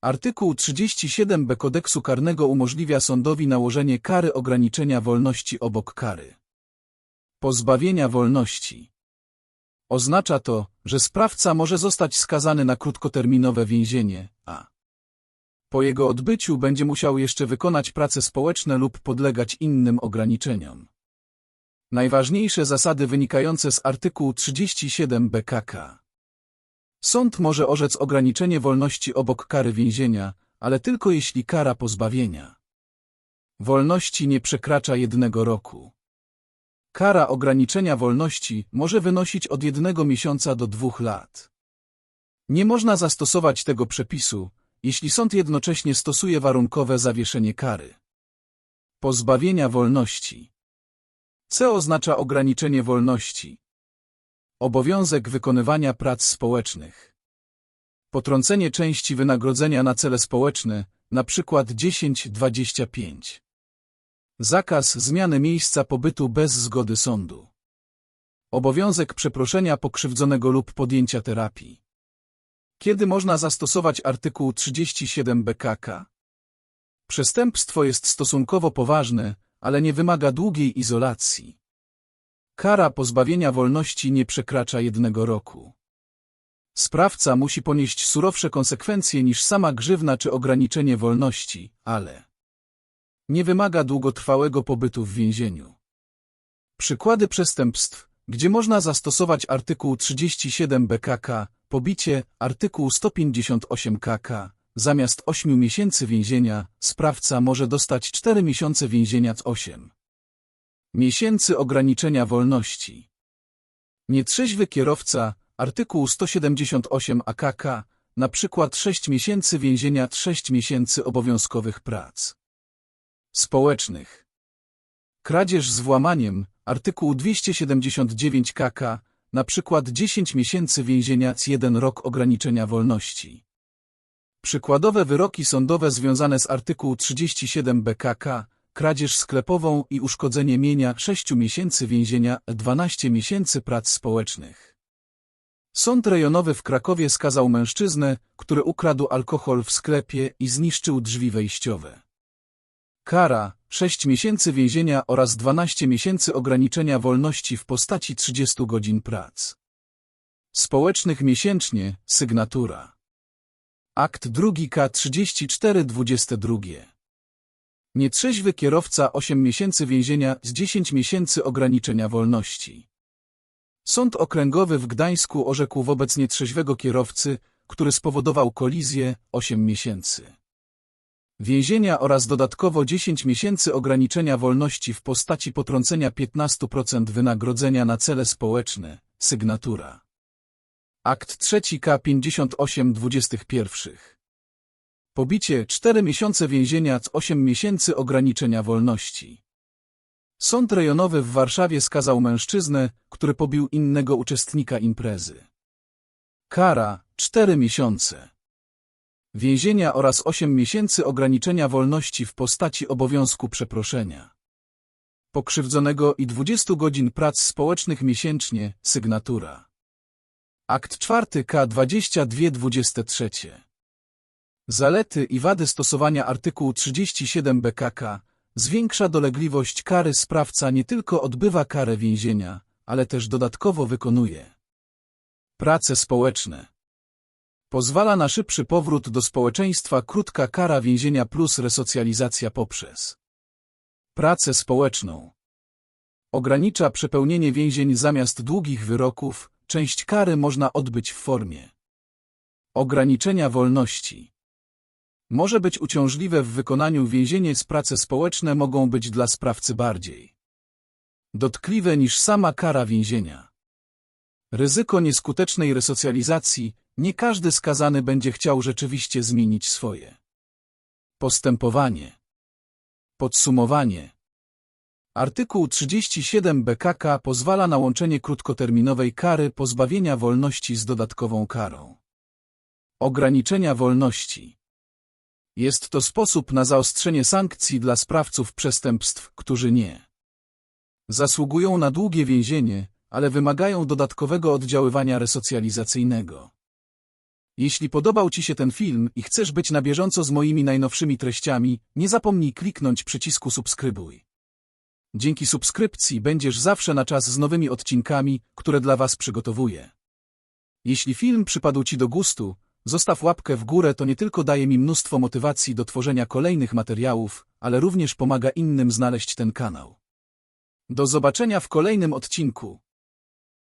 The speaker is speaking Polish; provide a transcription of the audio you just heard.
Artykuł 37b kodeksu karnego umożliwia sądowi nałożenie kary ograniczenia wolności obok kary pozbawienia wolności. Oznacza to, że sprawca może zostać skazany na krótkoterminowe więzienie, a po jego odbyciu będzie musiał jeszcze wykonać prace społeczne lub podlegać innym ograniczeniom. Najważniejsze zasady wynikające z artykułu 37 BKK. Sąd może orzec ograniczenie wolności obok kary więzienia, ale tylko jeśli kara pozbawienia wolności nie przekracza jednego roku. Kara ograniczenia wolności może wynosić od jednego miesiąca do dwóch lat. Nie można zastosować tego przepisu, jeśli sąd jednocześnie stosuje warunkowe zawieszenie kary. Pozbawienia wolności. C oznacza ograniczenie wolności. Obowiązek wykonywania prac społecznych. Potrącenie części wynagrodzenia na cele społeczne, przykład 10-25. Zakaz zmiany miejsca pobytu bez zgody sądu. Obowiązek przeproszenia pokrzywdzonego lub podjęcia terapii. Kiedy można zastosować artykuł 37 BKK? Przestępstwo jest stosunkowo poważne, ale nie wymaga długiej izolacji. Kara pozbawienia wolności nie przekracza jednego roku. Sprawca musi ponieść surowsze konsekwencje niż sama grzywna czy ograniczenie wolności, ale nie wymaga długotrwałego pobytu w więzieniu. Przykłady przestępstw, gdzie można zastosować artykuł 37 BKK, pobicie, artykuł 158 KK, zamiast 8 miesięcy więzienia, sprawca może dostać 4 miesiące więzienia z 8 miesięcy ograniczenia wolności. Nietrzeźwy kierowca, artykuł 178 AKK, na przykład 6 miesięcy więzienia 6 miesięcy obowiązkowych prac społecznych. Kradzież z włamaniem, artykuł 279 KK, na przykład 10 miesięcy więzienia z 1 rok ograniczenia wolności. Przykładowe wyroki sądowe związane z artykuł 37 BKK, kradzież sklepową i uszkodzenie mienia 6 miesięcy więzienia, 12 miesięcy prac społecznych. Sąd rejonowy w Krakowie skazał mężczyznę, który ukradł alkohol w sklepie i zniszczył drzwi wejściowe. Kara 6 miesięcy więzienia oraz 12 miesięcy ograniczenia wolności w postaci 30 godzin prac. Społecznych miesięcznie, sygnatura. Akt 2 K 3422. Nietrzeźwy kierowca 8 miesięcy więzienia z 10 miesięcy ograniczenia wolności. Sąd okręgowy w Gdańsku orzekł wobec nietrzeźwego kierowcy, który spowodował kolizję, 8 miesięcy więzienia oraz dodatkowo 10 miesięcy ograniczenia wolności w postaci potrącenia 15% wynagrodzenia na cele społeczne, sygnatura. Akt 3 K 58 21. Pobicie 4 miesiące więzienia z 8 miesięcy ograniczenia wolności. Sąd rejonowy w Warszawie skazał mężczyznę, który pobił innego uczestnika imprezy. Kara 4 miesiące więzienia oraz 8 miesięcy ograniczenia wolności w postaci obowiązku przeproszenia pokrzywdzonego i 20 godzin prac społecznych miesięcznie, sygnatura. Akt 4 K2223 Zalety i wady stosowania artykułu 37 BKK zwiększa dolegliwość kary sprawca nie tylko odbywa karę więzienia, ale też dodatkowo wykonuje prace społeczne. Pozwala na szybszy powrót do społeczeństwa krótka kara więzienia plus resocjalizacja poprzez pracę społeczną. Ogranicza przepełnienie więzień zamiast długich wyroków, część kary można odbyć w formie ograniczenia wolności. Może być uciążliwe w wykonaniu więzienie z prace społeczne mogą być dla sprawcy bardziej dotkliwe niż sama kara więzienia. Ryzyko nieskutecznej resocjalizacji nie każdy skazany będzie chciał rzeczywiście zmienić swoje postępowanie. Podsumowanie. Artykuł 37 BKK pozwala na łączenie krótkoterminowej kary pozbawienia wolności z dodatkową karą. Ograniczenia wolności. Jest to sposób na zaostrzenie sankcji dla sprawców przestępstw, którzy nie zasługują na długie więzienie, ale wymagają dodatkowego oddziaływania resocjalizacyjnego. Jeśli podobał Ci się ten film i chcesz być na bieżąco z moimi najnowszymi treściami, nie zapomnij kliknąć przycisku subskrybuj. Dzięki subskrypcji będziesz zawsze na czas z nowymi odcinkami, które dla Was przygotowuję. Jeśli film przypadł Ci do gustu, zostaw łapkę w górę, to nie tylko daje mi mnóstwo motywacji do tworzenia kolejnych materiałów, ale również pomaga innym znaleźć ten kanał. Do zobaczenia w kolejnym odcinku.